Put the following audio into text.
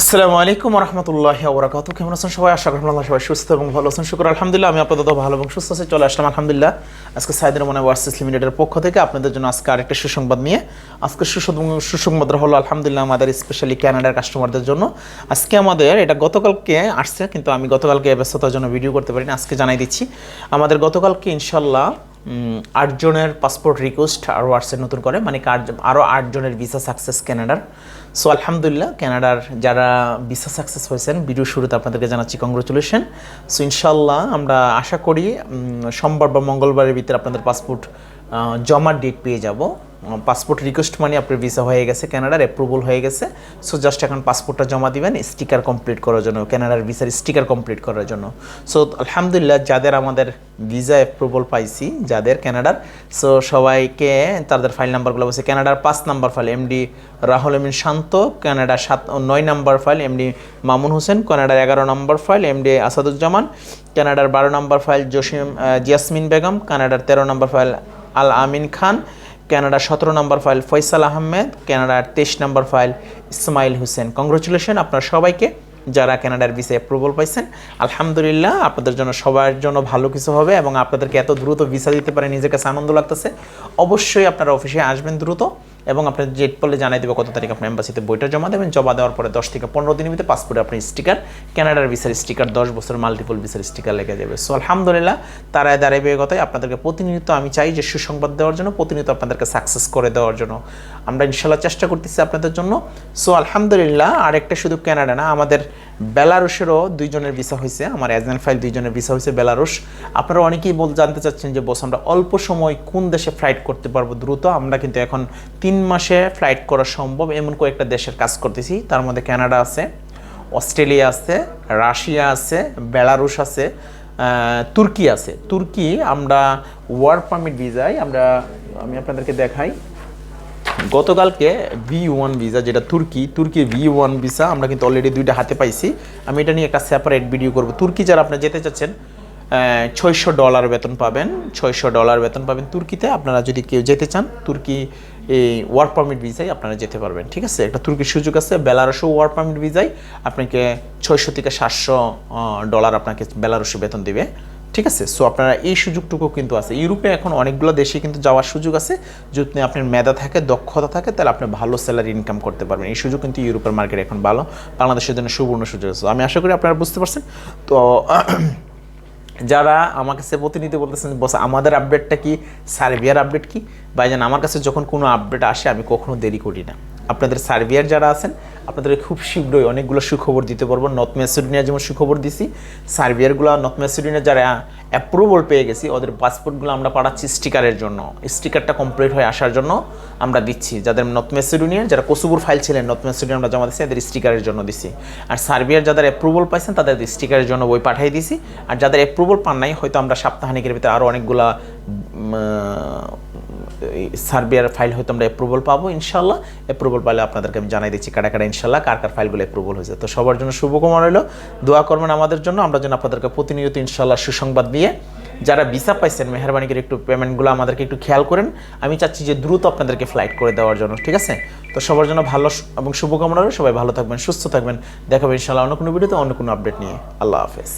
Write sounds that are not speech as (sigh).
আসসালামু আলাইকুম রহমতুল্লাহ ওবরাকাত কেমন আছেন সবাই? আশা করি আপনারা সবাই সুস্থ এবং ভালো আছেন। শুক্র, আলহামদুলিল্লাহ। আমি আপনাদের ভালো এবং সুস্থ আছি। চলে আসলাম, আলহামদুলিল্লাহ। আজকে সাইদের মনে ওয়ার্সেস লিমিটেডের পক্ষ থেকে আপনাদের জন্য আজকে আরেকটা সুসংবাদ নিয়ে। আজকে সুসংবাদ হলো, আলহামদুলিল্লাহ, আমাদের স্পেশালি ক্যানাডার কাস্টমারদের জন্য। আজকে আমাদের, এটা গতকালকে আসছে, কিন্তু আমি গতকালকে ব্যস্ততার জন্য ভিডিও করতে পারিনি। আজকে জানাই দিচ্ছি। আমাদের গতকালকে ইনশাল্লাহ আটজনের পাসপোর্ট রিকোয়েস্ট আরও আসছে নতুন করে মানে আরও আটজনের ভিসা সাকসেস ক্যানাডার সো আলহামদুলিল্লাহ ক্যানাডার যারা ভিসা সাকসেস হয়েছেন ভিডিও শুরুতে আপনাদেরকে জানাচ্ছি কংগ্রেচুলেশন সো ইনশাল্লাহ আমরা আশা করি সোমবার বা মঙ্গলবারের ভিতরে আপনাদের পাসপোর্ট জমার ডেট পেয়ে যাব। পাসপোর্ট রিকোয়েস্ট মানে আপনার ভিসা হয়ে গেছে ক্যানাডার অ্যাপ্রুভাল হয়ে গেছে। সো জাস্ট এখন পাসপোর্টটা জমা দিবেন স্টিকার কমপ্লিট করার জন্য ক্যানাডার ভিসার স্টিকার কমপ্লিট করার জন্য। সো আলহামদুলিল্লাহ, যাদের আমাদের ভিসা অ্যাপ্রুভাল পাইছি, যাদের ক্যানাডার সো সবাইকে তাদের ফাইল নাম্বারগুলো বলছে ক্যানাডার পাঁচ number file MD Rahul Emin শান্ত ক্যানাডার সাত নয় number file MD Mamun Hossain কানাডার এগারো নম্বর ফাইল এমডি আসাদুজ্জামান কানাডার বারো নম্বর ফাইল জসিম জিয়াসমিন বেগম কানাডার তেরো নম্বর ফাইল আল আমিন খান কানাডার সতেরো নম্বর ফাইল ফয়সাল আহমেদ, কানাডার তেইশ number file Ismail Hossain. Congratulation আপনার সবাইকে। যারা কানাডার ভিসা অ্যাপ্রুভাল পাইছেন, আলহামদুলিল্লাহ আপনাদের জন্য সবার জন্য ভালো কিছু হবে এবং আপনাদেরকে এত দ্রুত ভিসা দিতে পারে, নিজের কাছে আনন্দ লাগতেছে। অবশ্যই আপনারা অফিসে আসবেন দ্রুত এবং আপনার জেট পলে জানাই দেবে কত তারিখ আপনি এম্বাসিতে বইটা জমা দেবেন। জমা দেওয়ার পরে দশ থেকে পনেরো দিনের ভিতরে পাসপোর্টে আপনি স্টিকার কানাডার ভিসার স্টিকার দশ বছর মাল্টিপল ভিসার স্টিকার লেগে যাবে। সো আলহামদুলিল্লাহ তারাই দাঁড়াবে কথায় আপনাদেরকে প্রতিনিয়ত আমি চাই যে সুসংবাদ দেওয়ার জন্য, প্রতিনিয়ত আপনাদেরকে সাকসেস করে দেওয়ার জন্য। আমরা ইনশাল্লাহ চেষ্টা করতেছি আপনাদের জন্য। সো আলহামদুলিল্লাহ আর একটা শুধু কানাডা না, আমাদের বেলারুশেরও দুইজনের ভিসা হয়েছে, আমার এজেন্ট ফাইল দুইজনের ভিসা হয়েছে বেলারুশ। আপনারা অনেকেই বল, জানতে চাচ্ছেন যে, বস, আমরা অল্প সময় কোন দেশে ফ্লাইট করতে পারব দ্রুত? আমরা কিন্তু এখন তিন মাসে ফ্লাইট করা সম্ভব, এমন কয়েকটা দেশের কাজ করতেছি। তার মধ্যে কানাডা আছে অস্ট্রেলিয়া আছে রাশিয়া আছে, বেলারুশ আছে তুর্কি আছে। তুর্কি আমরা ওয়ার্ক পারমিট ভিসায় আমরা, আমি আপনাদেরকে দেখাই। গতকালকে ভি ওয়ান ভিসা যেটা তুর্কি তুর্কি ভি ওয়ান ভিসা আমরা কিন্তু অলরেডি দুইটা হাতে পাইছি। আমি এটা নিয়ে একটা সেপারেট ভিডিও করব। তুর্কি যারা আপনি যেতে চাচ্ছেন ছয়শো ডলার বেতন পাবেন। ছয়শো ডলার বেতন পাবেন তুর্কিতে। আপনারা যদি কেউ যেতে চান, তুর্কি এই ওয়ার্ক পারমিট ভিসায় আপনারা যেতে পারবেন। ঠিক আছে? একটা তুর্কির সুযোগ আছে, বেলারসও ওয়ার্ক পারমিট ভিসায় আপনাকে ছয়শো থেকে সাতশো ডলার আপনাকে বেলারসে বেতন দিবে। ঠিক আছে? সো আপনারা এই সুযোগটুকু কিন্তু আছে। ইউরোপে এখন অনেকগুলো দেশে কিন্তু যাওয়ার সুযোগ আছে। যদি আপনার মেধা থাকে, দক্ষতা থাকে, তাহলে আপনি ভালো স্যালারি ইনকাম করতে পারবেন। এই সুযোগ কিন্তু ইউরোপের মার্কেট এখন ভালো। বাংলাদেশের জন্য সুবর্ণ সুযোগ আছে। আমি আশা করি আপনারা বুঝতে পারছেন। তো, (clears throat) যারা আমার কাছে প্রতিনিধি বলতেছেন, বস, আমাদের আপডেটটা কি? সার্বিয়ার আপডেট কি? ভাইজান, আমার কাছে যখন কোনো আপডেট আসে, আমি কখনো দেরি করি না। আপনাদের সার্বিয়ার যারা আছেন আপনাদের খুব শীঘ্রই অনেকগুলো সুখবর দিতে পারব। নর্থ ম্যাসিডোনিয়া যেমন সুখবর দিছি সার্বিয়ারগুলো নর্থ ম্যাসিডোনিয়া যারা অ্যাপ্রুভাল পেয়ে গেছি, ওদের পাসপোর্টগুলো আমরা পাঠাচ্ছি স্টিকারের জন্য। স্টিকারটা কমপ্লিট হয়ে আসার জন্য আমরা দিচ্ছি। যাদের নর্থ ম্যাসিডোনিয়া যারা কসুবুর ফাইল ছিলেন নর্থ ম্যাসিডোনিয়া আমরা জমা দিচ্ছি এদের স্টিকারের জন্য দিছি। আর সার্বিয়ার যাদের অ্যাপ্রুভাল পাইছেন, তাদের স্টিকারের জন্য বই পাঠিয়ে দিছি। আর যাদের অ্যাপ্রুভাল পান নাই, হয়তো আমরা সপ্তাহানিকের ভিতরে আরও অনেকগুলা সার্বিয়ার ফাইল হয়তো আমরা অ্যাপ্রুভাল পাবো ইনশাল্লাহ অ্যাপ্রুভাল পাইলে আপনাদেরকে আমি জানাই দিচ্ছি কাটা কাটা ইনশাল্লাহ কার কার ফাইলগুলো অ্যাপ্রুভাল হয়েছে। তো সবার জন্য শুভকামনা রইল। দোয়া করবেন আমাদের জন্য। আমরা যেন আপনাদেরকে প্রতিনিয়ত ইনশাল্লাহ সুসংবাদ দিয়ে যারা ভিসা পাইছেন, মেহরবানি করে একটু পেমেন্টগুলো আমাদেরকে একটু খেয়াল করেন। আমি চাচ্ছি যে দ্রুত আপনাদেরকে ফ্লাইট করে দেওয়ার জন্য, ঠিক আছে? তো সবার জন্য ভালো এবং শুভকামনা সবাই ভালো থাকবেন, সুস্থ থাকবেন। দেখাবেন ইনশাল্লাহ অন্য কোনো ভিডিওতে অন্য কোনো আপডেট নিয়ে। আল্লাহ হাফেজ।